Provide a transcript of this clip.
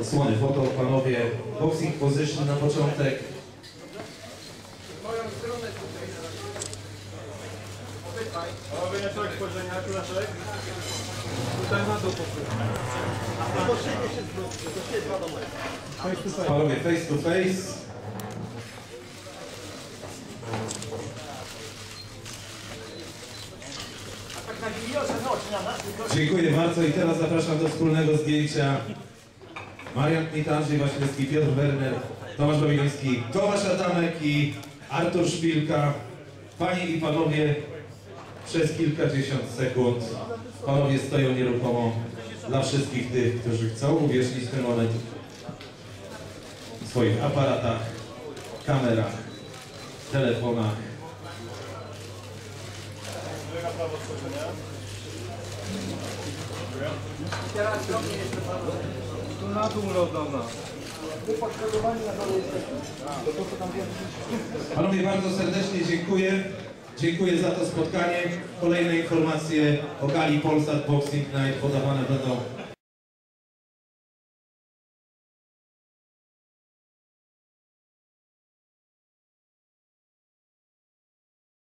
odsłony foto, panowie. Boxing position na początek. Panowie, nie tak spojrzenia, kuleczek. Tutaj na dół Panowie face to face. Dziękuję bardzo i teraz zapraszam do wspólnego zdjęcia Marian Kmita, Andrzej Waślewski, Piotr Werner, Tomasz Babiloński, Tomasz Adamek i Artur Szpilka. Panie i panowie, przez kilkadziesiąt sekund panowie stoją nieruchomo dla wszystkich tych, którzy chcą uwierzyć w ten moment w swoich aparatach, kamerach, telefonach. Tu na dół rodona. Panowie, bardzo serdecznie dziękuję. Dziękuję za to spotkanie. Kolejne informacje o gali Polsat Boxing Night podawane będą